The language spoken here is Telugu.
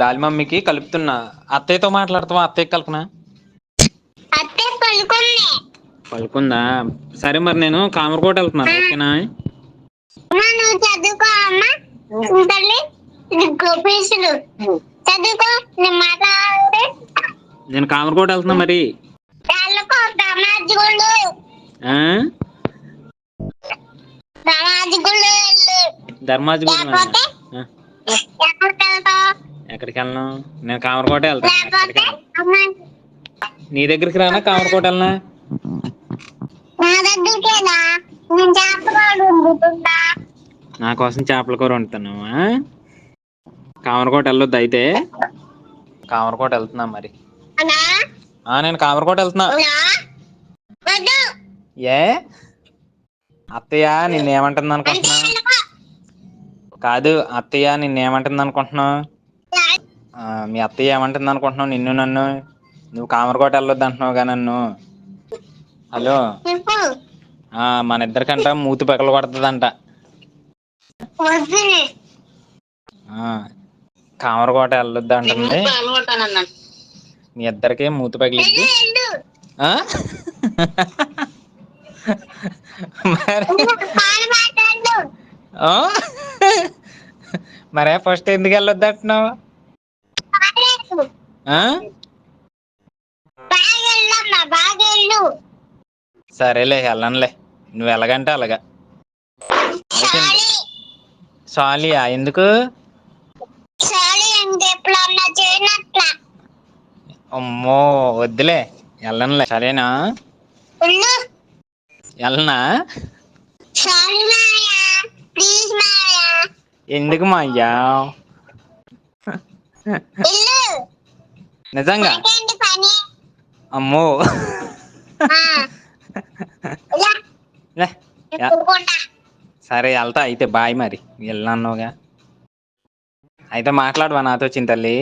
డాలి మమ్మీకి కలుపుతున్నా. అత్తయ్యతో మాట్లాడుతావా? అత్తయ్య కలపనా పలుకుంది సరే మరి నేను కామరకోట వెళ్తున్నాను ఓకేనా? నేను కామరకోట వెళ్తున్నా మరి. ధర్మాజి గుడి ఎక్కడికి వెళ్ళను నేను కామరకోట వెళ్తాను నీ దగ్గరికి రానా కామరకోట వెళ్ళనా? నా కోసం చేపల కూర వండుతాను కామరకోట వెళ్ళొద్దు అయితే. కామరకోట వెళ్తున్నా మరి. నేను కామరకోట వెళ్తున్నా. ఏ? అత్తయ్య నిన్నేమంటుంది అనుకుంటున్నా. కాదు అత్తయ్య నిన్నేమంటుంది అనుకుంటున్నావు ఆ, మీ అత్తయ్య ఏమంటుంది అనుకుంటున్నావు నిన్ను నన్ను. నువ్వు కామరకోట వెళ్ళొద్దు అంటున్నావుగా నన్ను. హలో? ఆ, మన ఇద్దరికంట మూతి పగల కొడుతుందంట. వద్దు ఆ, కామరకోట వెళ్ళొద్దు అంటుంది. మీ ఇద్దరికే మూతి పగిలిద్ది ఆ? మరి? ఆ? మరే ఫస్ట్ ఎందుకు వెళ్ళొద్దు అంటున్నావు? సరేలే వెళ్ళనులే. నువ్వు ఎలాగంటే అలాగా సాలియా ఎందుకు? అమ్మో వద్దులే. వెళ్ళనులే. సరేనా? వెళ్ళు వెళ్ళనా? ఎందుకు మా అయ్యా నిజంగా? అమ్మో. సరే వెళ్తా. అయితే బాయ్ మరి. వెళ్ళన్నావుగా అయితే మాట్లాడవా నాతో చింతల్లి?